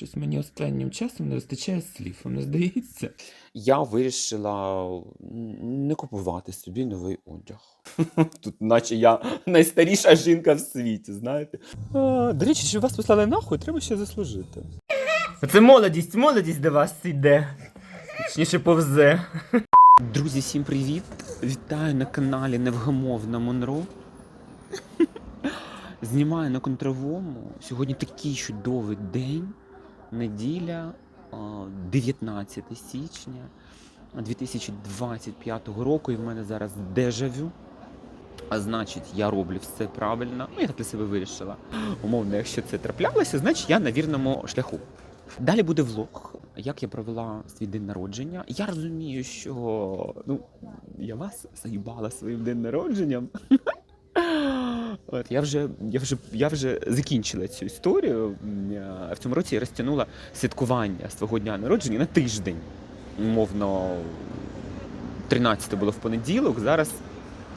Щось мені останнім часом не вистачає слів, вам не здається? Я вирішила не купувати собі новий одяг. Тут, наче я найстаріша жінка в світі, знаєте. А, до речі, щоб вас послали нахуй, треба ще заслужити. Це молодість, молодість до вас йде. Точніше повзе. Друзі, всім привіт! Вітаю на каналі Невгамовна Монро. Знімаю на контровому. Сьогодні такий чудовий день. Неділя, 19 січня 2025 року. І в мене зараз дежавю. А значить, я роблю все правильно. Ну, я так для себе вирішила. Умовно, якщо це траплялося, значить я на вірному шляху. Далі буде влог, як я провела свій день народження. Я розумію, що ну, я вас заїбала своїм день народженням. От, я, вже, я, вже, я вже закінчила цю історію. Е, В цьому році я розтягнула святкування свого дня народження на тиждень. Умовно, 13 було в понеділок, зараз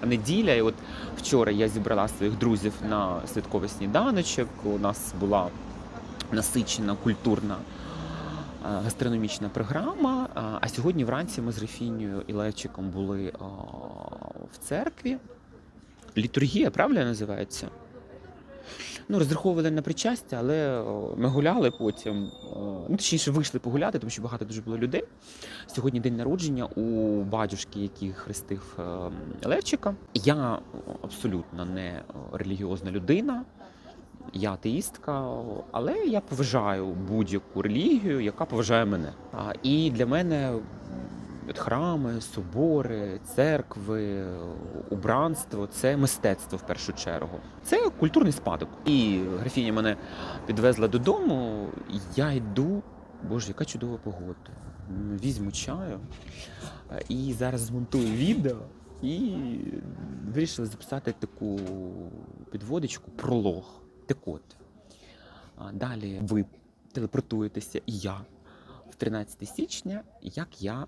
неділя. І от вчора я зібрала своїх друзів на святковий сніданочок. У нас була насичена культурна е, гастрономічна програма. А- сьогодні вранці ми з Рефінією і Левчиком були в церкві. Літургія, правильно називається? Ну, розраховували на причастя, але ми гуляли потім. Ну, точніше, вийшли погуляти, тому що багато дуже було людей. Сьогодні день народження у батюшки, який хрестив е, Левчика. Я абсолютно не релігіозна людина. Я атеїстка, але я поважаю будь-яку релігію, яка поважає мене. І для мене храми, собори, церкви, убранство це мистецтво в першу чергу. Це культурний спадок. І графіня мене підвезла додому. Я йду. Боже, яка чудова погода. Візьму чаю і зараз змонтую відео. І вирішила записати таку підводичку, пролог. Так от, далі ви телепортуєтеся і я 13 січня, як я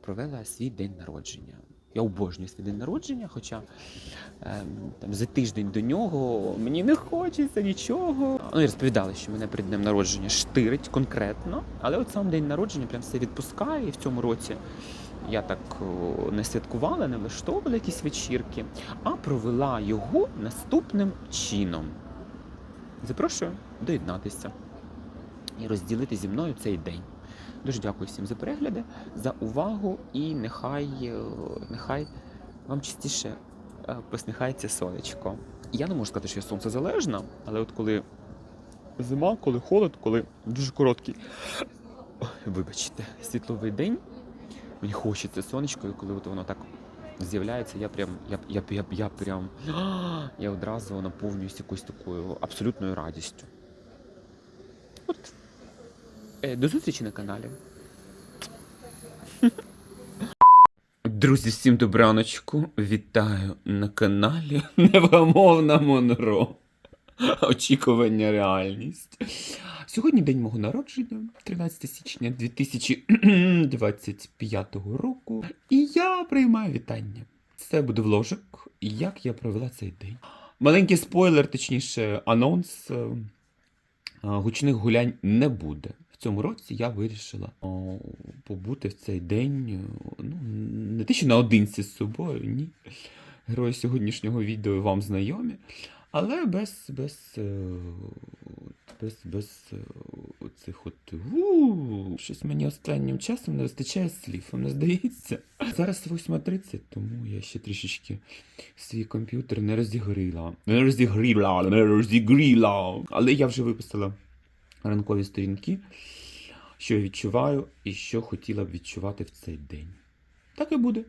провела свій день народження. Я обожнюю свій день народження, хоча ем, там, за тиждень до нього мені не хочеться нічого. Ну, і розповідали, що мене перед днем народження штирить конкретно, але от сам день народження прям все відпускає. І в цьому році я так не святкувала, не влаштовувала якісь вечірки, а провела його наступним чином. Запрошую доєднатися і розділити зі мною цей день. Дуже дякую всім за перегляди, за увагу і нехай, е, нехай вам частіше е, посміхається сонечко. Я не можу сказати, що я сонцезалежна, але от коли зима, коли холод, коли дуже короткий, вибачте, світловий день, мені хочеться сонечко, і коли от воно так з'являється, я прям, я, я, я, я прям, я одразу наповнююсь якоюсь такою абсолютною радістю. От. Е, До зустрічі на каналі. Друзі, всім добраночку. Вітаю на каналі Невгамовна Монро. Очікування реальність. Сьогодні день мого народження, 13 січня 2025 року. І я приймаю вітання. Це буде вложик, як я провела цей день. Маленький спойлер, точніше, анонс. е, Гучних гулянь не буде. В цьому році я вирішила о, побути в цей день. Ну, не те, що наодинці з собою, ні. Герої сьогоднішнього відео вам знайомі, але без, без, е, без, без е, цих от «у». щось мені останнім часом не вистачає слів, вам не здається. Зараз 8.30, тому я ще трішечки свій комп'ютер не розігріла. Не розігріла, не розігріла. Але я вже виписала ранкові сторінки, що я відчуваю і що хотіла б відчувати в цей день. Так і буде.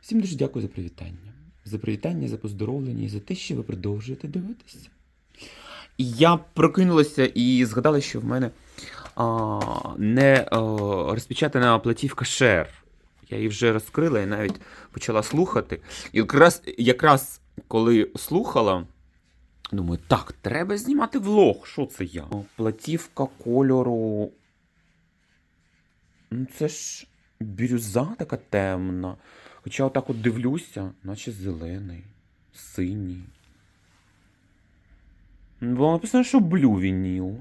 Всім дуже дякую за привітання. За привітання, за поздоровлення і за те, що ви продовжуєте дивитися. Я прокинулася і згадала, що в мене а, не а, розпечатана платівка Share. Я її вже розкрила і навіть почала слухати. І якраз, якраз коли слухала, думаю, так, треба знімати влог. Що це я? Платівка кольору. Ну, це ж бірюза така темна. Хоча отак от дивлюся, наче зелений, синій. Ну, Було написано, що блю вініл.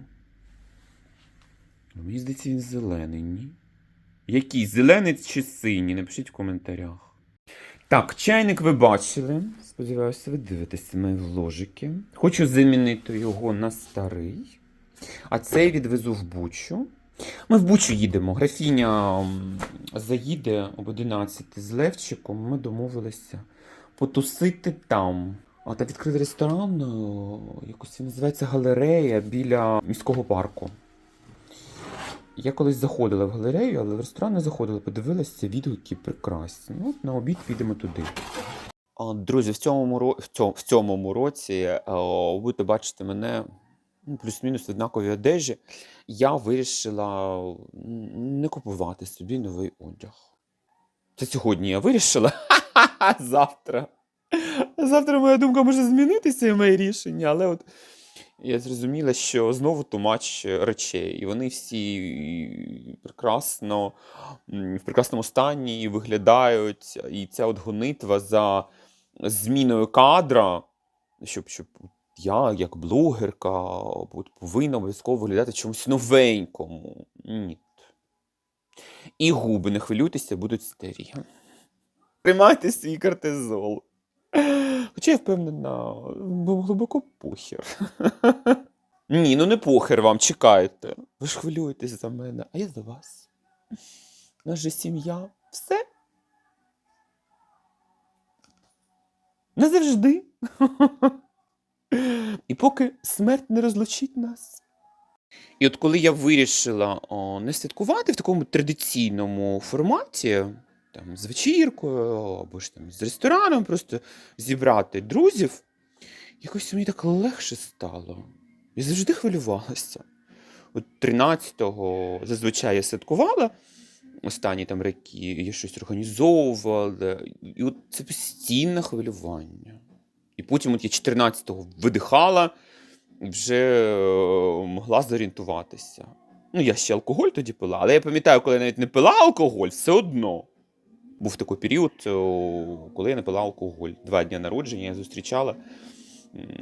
Мені здається, він зелений, ні? Який? Зелений чи синій? Напишіть в коментарях. Так, чайник ви бачили. Сподіваюся, ви дивитеся мої вложики. Хочу замінити його на старий. А цей відвезу в Бучу. Ми в Бучу їдемо. Графіня заїде об 11 з Левчиком. Ми домовилися потусити там. А та відкрили ресторан, е, якось він називається галерея біля міського парку. Я колись заходила в галерею, але в ресторан не заходила, подивилася, відгуки прекрасні. Ну, на обід підемо туди. Друзі, в цьому, в цьому, році е, будете бачити мене ну, плюс-мінус в однаковій одежі. Я вирішила не купувати собі новий одяг. Це сьогодні я вирішила. Завтра. Завтра моя думка може змінитися і моє рішення, але от я зрозуміла, що знову тумач речей, і вони всі прекрасно, в прекрасному стані виглядають. І ця от гонитва за зміною кадра, щоб, щоб я, як блогерка, повинна обов'язково виглядати чомусь новенькому. Ні. І губи, не хвилюйтеся, будуть старі. Тримайте свій кортизол. Хоча я впевнена, глибоко похер. Ні, ну не похер вам, чекайте. Ви ж хвилюєтесь за мене, а я за вас. У нас же сім'я. Все. Назавжди. І поки смерть не розлучить нас. І от коли я вирішила о, не святкувати в такому традиційному форматі, там, з вечіркою або ж там з рестораном, просто зібрати друзів, якось мені так легше стало. Я завжди хвилювалася. От 13-го зазвичай я святкувала останні там роки, я щось організовувала, і от це постійне хвилювання. І потім от я 14-го видихала вже е, могла зорієнтуватися. Ну, я ще алкоголь тоді пила, але я пам'ятаю, коли я навіть не пила алкоголь, все одно. Був такий період, коли я не пила алкоголь. Два дні народження я зустрічала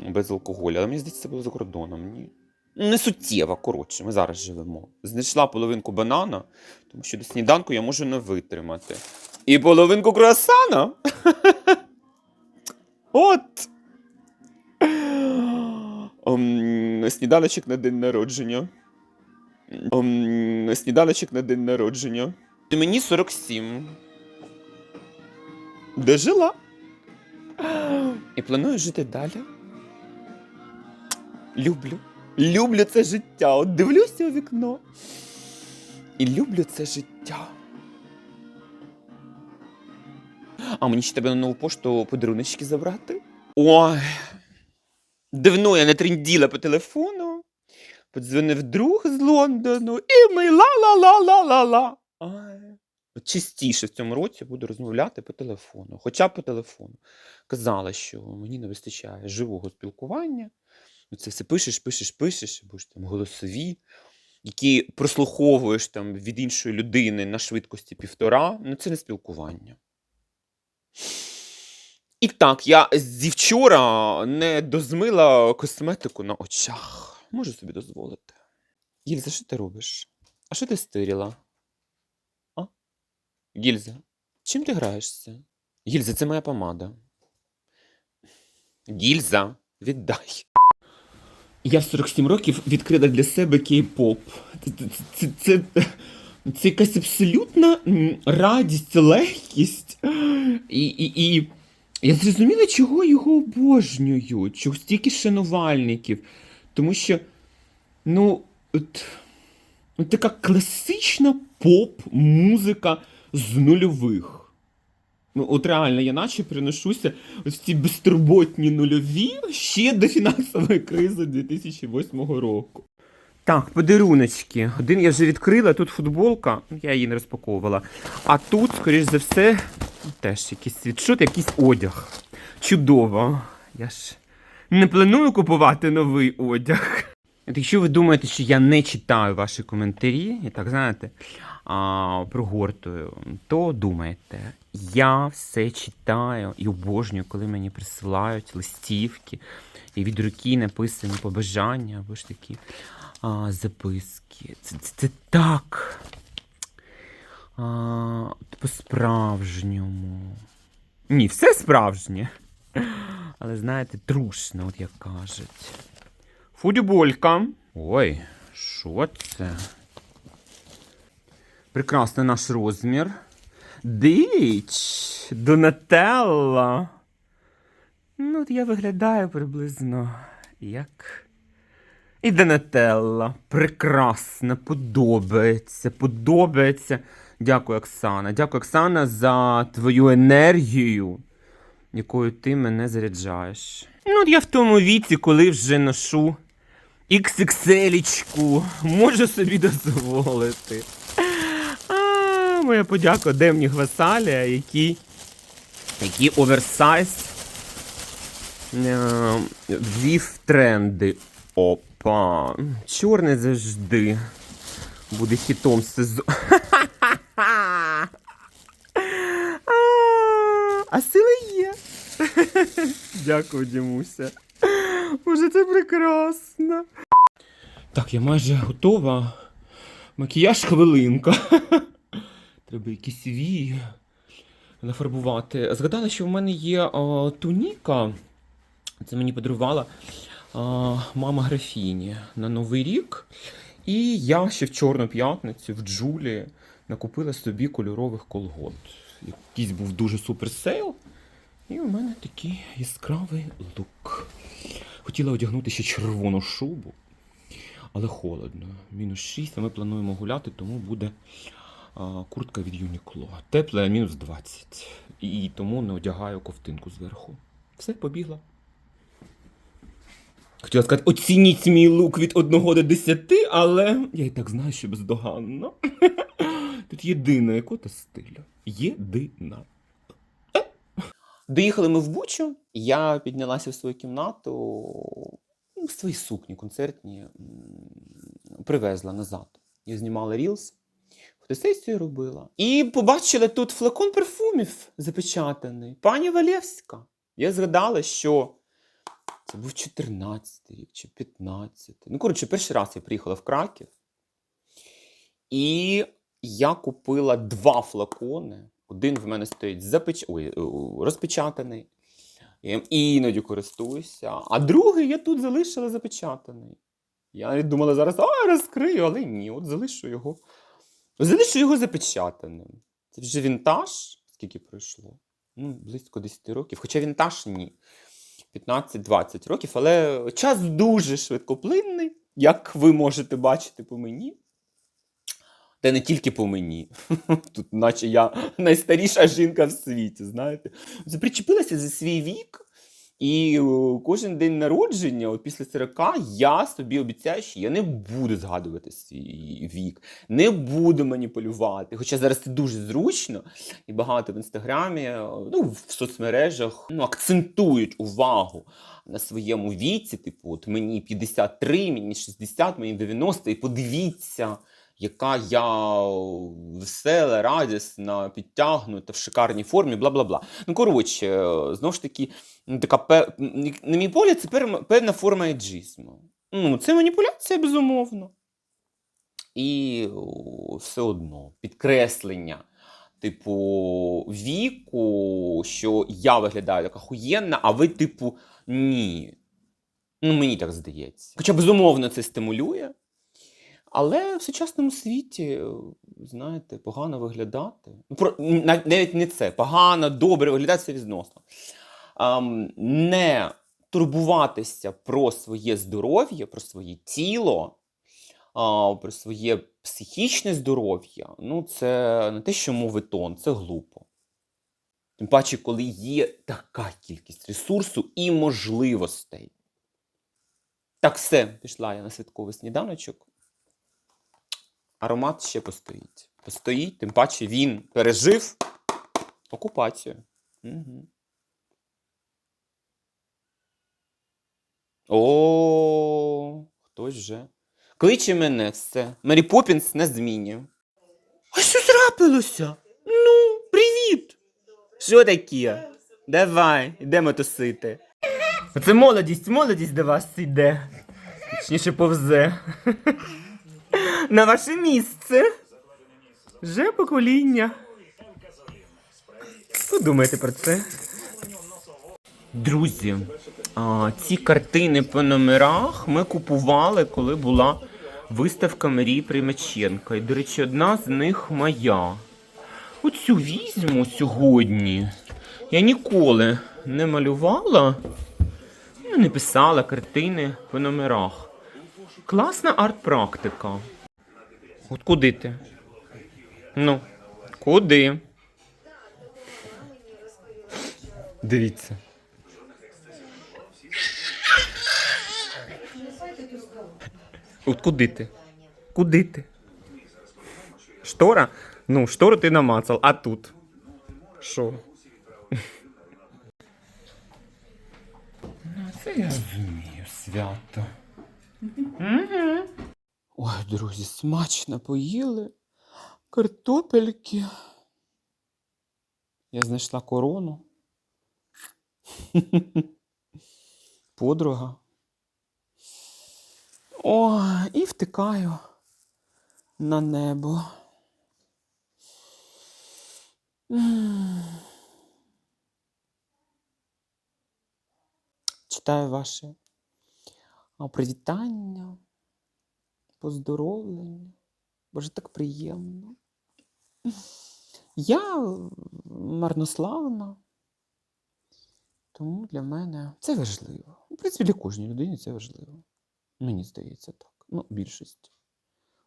без алкоголю. Але мені здається, це було за кордоном. Ні. Не суттєво, коротше, ми зараз живемо. Знайшла половинку банана, тому що до сніданку я можу не витримати. І половинку круасана. От. Сніданочок на день народження. Сніданочок на день народження. Мені 47. Де жила? І планую жити далі. Люблю. Люблю це життя. От дивлюся у вікно. І люблю це життя. А мені ще треба на нову пошту подаруночки забрати. Ой. Давно я не тренділа по телефону. Подзвонив друг з Лондону, і ми ла-ла-ла-ла-ла-ла. Частіше в цьому році буду розмовляти по телефону, хоча по телефону. Казала, що мені не вистачає живого спілкування. Ну, Це все пишеш, пишеш, пишеш, або ж там голосові, які прослуховуєш там від іншої людини на швидкості півтора. Ну, це не спілкування. І так, я зі вчора не дозмила косметику на очах. Можу собі дозволити. Гільза, що ти робиш? А що ти стиріла? Гільза, чим ти граєшся? Гільза, це моя помада. Гільза, віддай. Я в 47 років відкрила для себе кей-поп. Це, це, це, це, якась абсолютна радість, легкість. І, і, і я зрозуміла, чого його обожнюють, чого стільки шанувальників. Тому що, ну, от, от така класична поп-музика з нульових. Ну, от реально, я наче приношуся в ці безтурботні нульові ще до фінансової кризи 2008 року. Так, подаруночки. Один я вже відкрила, тут футболка, ну, я її не розпаковувала. А тут, скоріш за все, теж якийсь світшот, якийсь одяг. Чудово. Я ж не планую купувати новий одяг. От Якщо ви думаєте, що я не читаю ваші коментарі, і так знаєте, а, прогортую, то думайте, я все читаю і обожнюю, коли мені присилають листівки і від руки написані побажання або ж такі а, записки. Це, це, це так. По-справжньому. Ні, все справжнє. Але знаєте, трушно, от як кажуть. Футболька. Ой, що це? Прекрасний наш розмір. Дич, Донателла. Ну, я виглядаю приблизно як. І Донателла. Прекрасно, подобається, подобається. Дякую, Оксана. Дякую, Оксана, за твою енергію, якою ти мене заряджаєш. Ну, я в тому віці, коли вже ношу XXL, можу собі дозволити. Моя подяка Демні Гвасаля, який, який оверсайз е, ввів тренди. Опа. Чорний завжди буде хітом сезону. А сили є. Дякую, Дімуся. Боже, це прекрасно. Так, я майже готова. Макіяж хвилинка. Треба якісь вії нафарбувати. Згадала, що в мене є а, туніка. Це мені подарувала а, мама графіні на Новий рік. І я ще в Чорну п'ятницю в Джулі накупила собі кольорових колгот. Якийсь був дуже супер сейл. І у мене такий яскравий лук. Хотіла одягнути ще червону шубу, але холодно. Мінус 6, а ми плануємо гуляти, тому буде куртка від Юнікло. Тепле мінус 20. І тому не одягаю ковтинку зверху. Все, побігла. Хотіла сказати, оцініть мій лук від 1 до 10, але я і так знаю, що бездоганно. Тут єдина якота стилю. Єдина. Доїхали ми в Бучу. Я піднялася в свою кімнату, в свої сукні концертні, привезла назад. Я знімала рілс, фотосесію робила. І побачила тут флакон парфумів запечатаний. Пані Валєвська. Я згадала, що це був 14 рік чи 15. Ну, коротше, перший раз я приїхала в Краків. І я купила два флакони. Один в мене стоїть запеч... Ой, розпечатаний. Я іноді користуюся. А другий я тут залишила запечатаний. Я думала зараз, а, розкрию, але ні, от залишу його. Залишу його запечатаним. Це вже вінтаж, скільки пройшло? Ну, близько 10 років. Хоча вінтаж ні. 15-20 років, але час дуже швидкоплинний, як ви можете бачити по мені. Та не тільки по мені. Тут, наче я найстаріша жінка в світі, знаєте. Причепилася за свій вік, і кожен день народження, от після 40, я собі обіцяю, що я не буду згадувати свій вік, не буду маніпулювати. Хоча зараз це дуже зручно, і багато в інстаграмі, ну, в соцмережах ну, акцентують увагу на своєму віці. Типу, от мені 53, мені 60, мені 90, і подивіться яка я весела, радісна, підтягнута в шикарній формі, бла бла бла. Ну, коротше, знову ж таки, ну, така на мій погляд, це певна форма еджизму. Ну, це маніпуляція, безумовно. І все одно підкреслення. Типу, віку, що я виглядаю як охуєнна, а ви, типу, ні. Ну, мені так здається. Хоча, безумовно, це стимулює. Але в сучасному світі, е, знаєте, погано виглядати. Ну, про, навіть не це. Погано, добре виглядати це відносно. Ам, не турбуватися про своє здоров'я, про своє тіло, а, про своє психічне здоров'я ну, це не те, що моветон, це глупо. Тим паче, коли є така кількість ресурсу і можливостей. Так, все, пішла я на святковий сніданочок. Аромат ще постоїть. Постоїть, тим паче він пережив окупацію. Угу. О, хтось вже. Кличе мене все. Мері Поппінс на зміні. А що трапилося? Ну, привіт! Що таке? Давай, йдемо тусити. Це молодість, молодість до вас йде. Точніше повзе. На ваше місце. Вже покоління. Подумайте про це. Друзі, а, ці картини по номерах ми купували, коли була виставка Марії Примаченка. І, до речі, одна з них моя. Оцю візьму сьогодні. Я ніколи не малювала, ну, не писала картини по номерах. Класна арт-практика. От куди ти? Ну, куди? Дивіться. От куди ти? Куди ти? Штора? Ну, штору ти намацав, а тут? Що? Ну, це я розумію, свято. Ой, друзі, смачно поїли. Картопельки. Я знайшла корону. Подруга. О, і втикаю на небо. Читаю ваші привітання, поздоровлення. Боже, так приємно. Я марнославна, тому для мене це важливо. В принципі, для кожної людини це важливо. Мені здається так. Ну, більшість.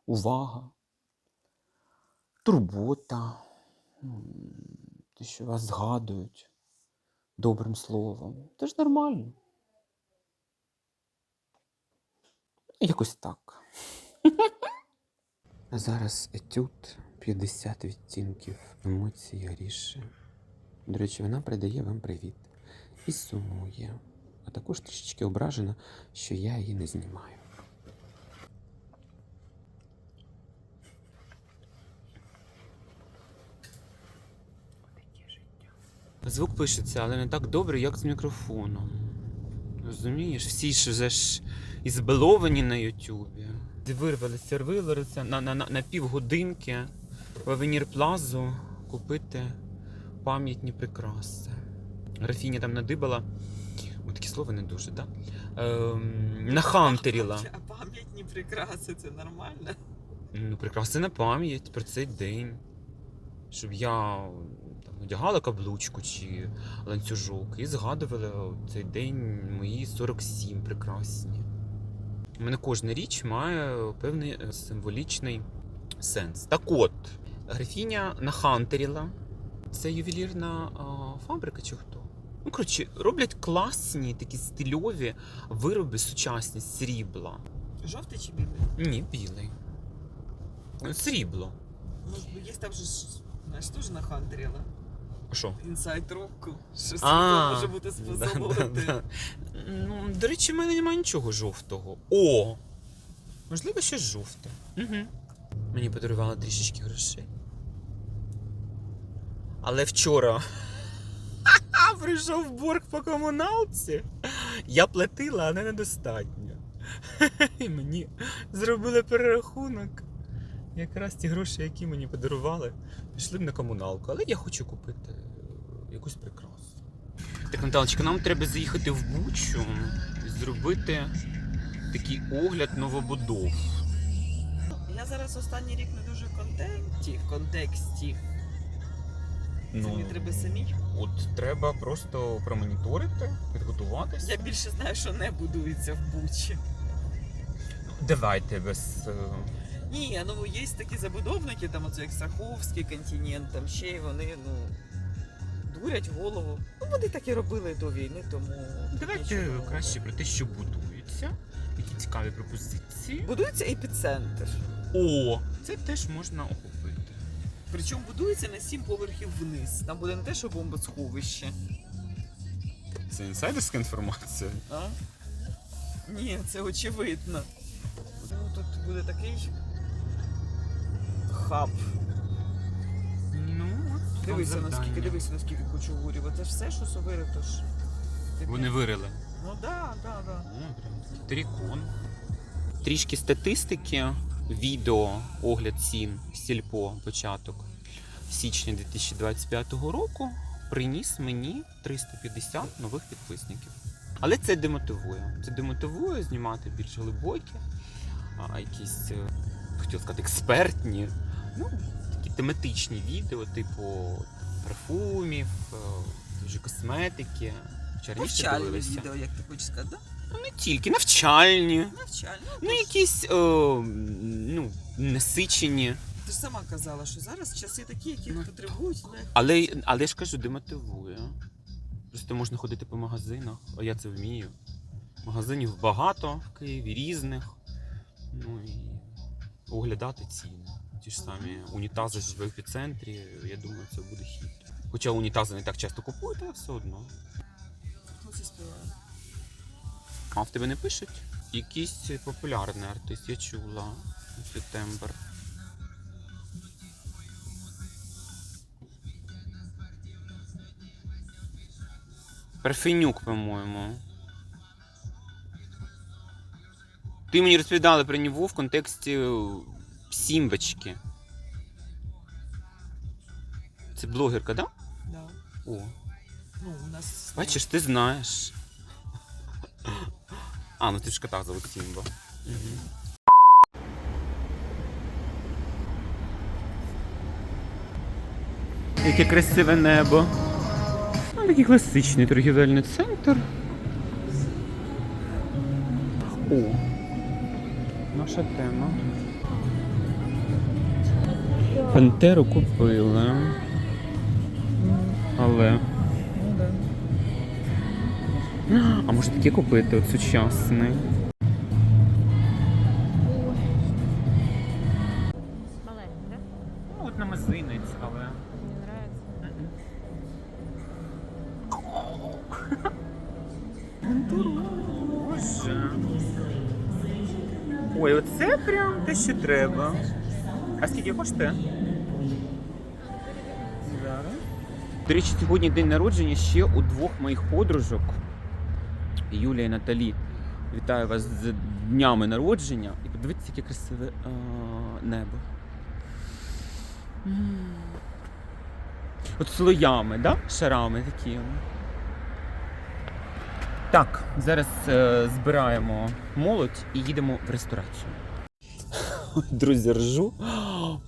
Увага, турбота, те, що вас згадують добрим словом. Це ж нормально. Якось так. А зараз етюд 50 відтінків емоцій Аріші. До речі, вона передає вам привіт і сумує, а також трішечки ображена, що я її не знімаю. Звук пишеться, але не так добре, як з мікрофоном. Розумієш, всі ж вже ж ізбаловані на Ютубі. Вирвалися, вирвалися на, на, на, на півгодинки в Авенір Плазу купити пам'ятні прикраси. Графіня там надибала. Ой, такі слова не дуже, так? Да? Ем, нахантеріла. А пам'ятні прикраси це нормально? Ну, прикраси на пам'ять про цей день. Щоб я там, одягала каблучку чи ланцюжок і згадувала цей день мої 47 прекрасні. У мене кожна річ має певний е, символічний сенс. Так от, графіня нахантеріла. Це ювелірна а, фабрика чи хто? Ну, коротше, роблять класні такі стильові вироби сучасні з срібла. Жовтий чи білий? Ні, білий. Срібло. Ну, є там же знаєш, теж на хантеріла. Що? Інсайд року. Що А, може бути Да, способувати. да, да. Ну, до речі, в мене немає нічого жовтого. О! Можливо, щось жовте. Угу. Мені подарували трішечки грошей. Але вчора прийшов борг по комуналці. Я платила, але недостатньо. І мені зробили перерахунок. Якраз ті гроші, які мені подарували, пішли б на комуналку. Але я хочу купити е, якусь прикрасу. Так, Наталочка, нам треба заїхати в Бучу і зробити такий огляд новобудов. Я зараз останній рік не дуже в контенті, в контексті. Це мені треба самі. От треба просто промоніторити, підготуватися. Я більше знаю, що не будується в Бучі. Давайте без. Ні, ну є такі забудовники, там оце як Саховський континент, там ще й вони, ну, дурять голову. Ну, вони так і робили до війни, тому. Давайте нічого. краще про те, що будується. Які цікаві пропозиції. Будується епіцентр. О, це теж можна охопити. Причому будується на сім поверхів вниз. Там буде не те, що бомбосховище. Це інсайдерська інформація. А? Ні, це очевидно. Ну, тут буде такий хаб. Ну, от Дивися, вам наскільки, завдання. дивися, наскільки кучугурів. Оце ж все, що совири, то ж. Вони вирили. Ну да, да, да. О, прям Трикон. Трішки статистики, відео, огляд цін, сільпо, початок січня 2025 року приніс мені 350 нових підписників. Але це демотивує. Це демотивує знімати більш глибокі, а, якісь, е, хотів сказати, експертні, ну, такі тематичні відео, типу парфумів, е, вже косметики. Дивилися. відео, як ти хочеш сказати, да? Ну, не тільки навчальні, Навчальне. ну якісь е, ну, насичені. Ти ж сама казала, що зараз часи такі, які Ну. потребують легко. Але, але я ж кажу, демотивує. Просто можна ходити по магазинах, а я це вмію. Магазинів багато в Києві, різних. Ну і оглядати ціни. Ті ж самі унітази в епіцентрі, я думаю, це буде хід. Хоча унітази не так часто купують, але все одно. А в тебе не пишуть? Якийсь популярний артист, я чула. Цю тембр. Парфенюк, по-моєму. Ти мені розповідала про нього в контексті Сімбочки. Це блогерка, да? Да. О, Ну, у нас бачиш, ти знаєш. А, ну ти ж кота зовут Сімба. Угу. Яке красиве небо. Ну, такий класичний торгівельний центр. О, наша тема. Пантеру купили. Але. А може таке купити, от сучасний. Маленький, да? Ну, от на мизинець, але. Мне нравится. Боже. Ой, оце прям те, що треба. А скільки коштує? Зараз. До речі, сьогодні день народження ще у двох моїх подружок. Юлія і Наталі. Вітаю вас з днями народження. І подивіться, яке красиве а, небо. От слоями, да? Шарами такі. Так, зараз е, збираємо молодь і їдемо в ресторацію. Друзі, ржу.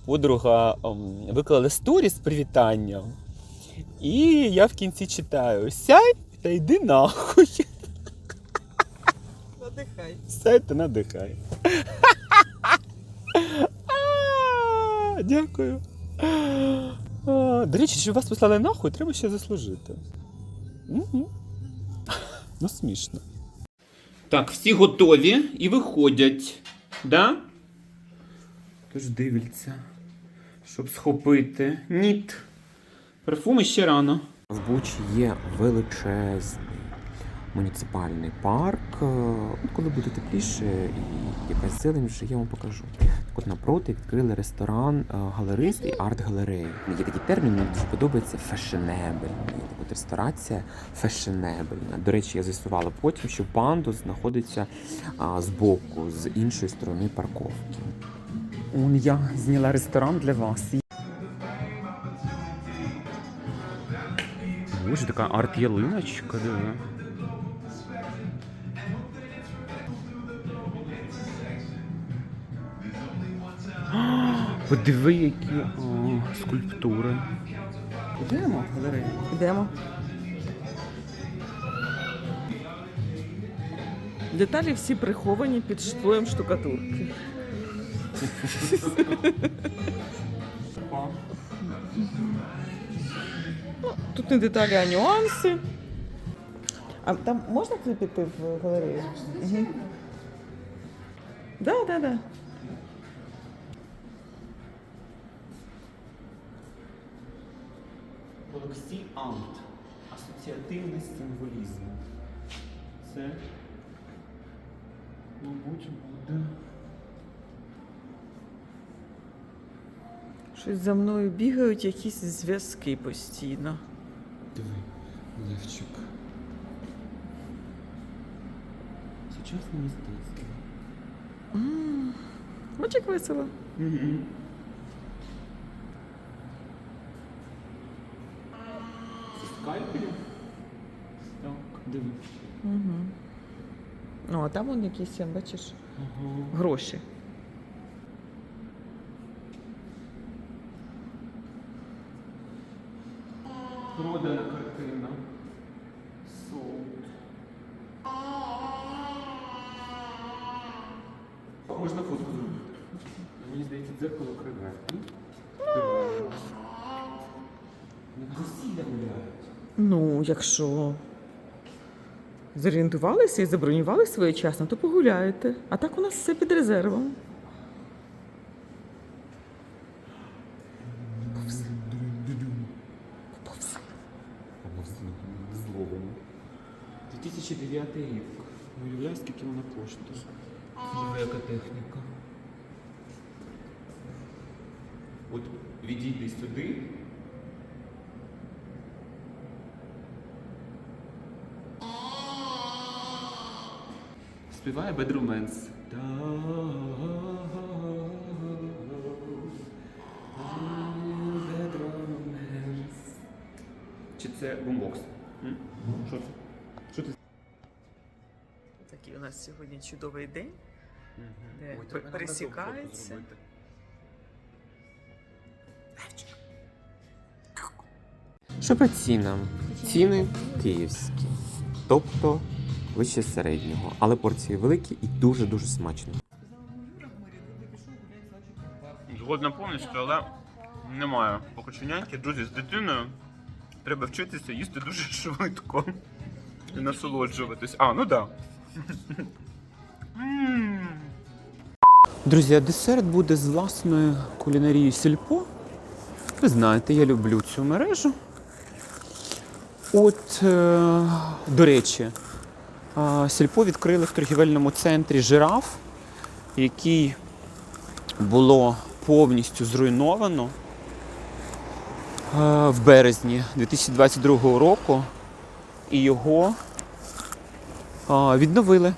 Подруга ем, виклала сторіс з привітанням. І я в кінці читаю: сяй та йди нахуй. Надихай. Сяй та надихай. Дякую. До речі, щоб вас послали нахуй, треба ще заслужити. Ну, смішно. Так, всі готові і виходять. Да? Тож дивляться, щоб схопити. Ніт. Парфуми ще рано. В Бучі є величезний муніципальний парк. Е, Коли буде тепліше і якась зелень, вже я вам покажу. Так от напроти відкрили ресторан, е, галерист і арт-галерея. Є такий термін, мені дуже подобається фешенебельний. От ресторація фешенебельна. До речі, я з'ясувала потім, що пандус знаходиться збоку, з іншої сторони парковки. Он я зняла ресторан для вас. Боже, така арт-ялиночка, диви. Подиви, які о, скульптури. Йдемо в галерею. Йдемо. Деталі всі приховані під шклоєм штукатурки. Ну, тут не деталі, а нюанси. А там можна туди піти в галерею? Угу. Да, да, да. Олексій Ант. Асоціативний символізм. Це, мабуть, буде. Щось за мною бігають якісь зв'язки постійно. Диви, Левчик. Сучасне мистецтво. М, Ось як весело. Скальпелі? Так, дивись. Угу. Ну, а там вон якісь, он, бачиш, гроші. Продана картина. Солд. Можна фотку зробити. Мені здається, дзеркало криве. Ну, якщо зорієнтувалися і забронювали своєчасно, то погуляєте. А так у нас все під резервом. 2009 рік. Ну, скільки вона коштує. Диви, яка техніка. От відійди сюди. Співає. Bad Чи це бумбокс? Нас сьогодні чудовий день. Де пе- пересікається. Що по цінам? Ціни київські, тобто вище середнього, але порції великі і дуже-дуже смачно. Згодна повністю, але немає покоченянки. Друзі, з дитиною треба вчитися їсти дуже швидко і насолоджуватись. А, ну так. Друзі, десерт буде з власною кулінарією сільпо. Ви знаєте, я люблю цю мережу. От, е, до речі, е, сільпо відкрили в торгівельному центрі жираф, який було повністю зруйновано е, в березні 2022 року, і його е, відновили.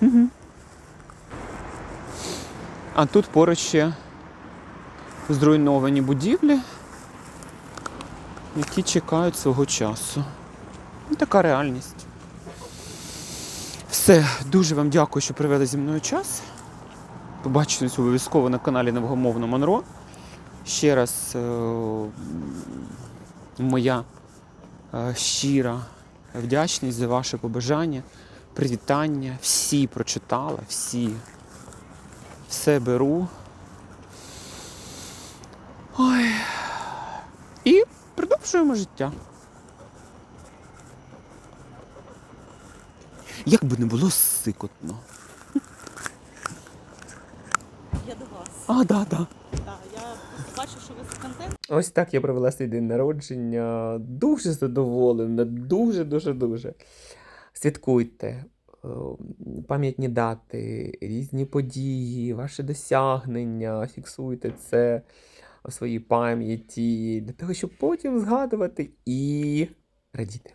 Угу. А тут поруч ще зруйновані будівлі, які чекають свого часу. Ну, така реальність. Все, дуже вам дякую, що провели зі мною час. Побачитесь обов'язково на каналі Невгомовно Монро. Ще раз е, моя е, щира вдячність за ваше побажання, привітання. Всі прочитала, всі. Все беру. Ой. І продовжуємо життя. Як би не було сикотно. Я до вас. А, да, да. Бачу, що ви контент. Ось так я провела свій день народження. Дуже задоволена, дуже, дуже, дуже. Святкуйте. е, Пам'ятні дати, різні події, ваші досягнення, фіксуйте це у своїй пам'яті для того, щоб потім згадувати і радіти.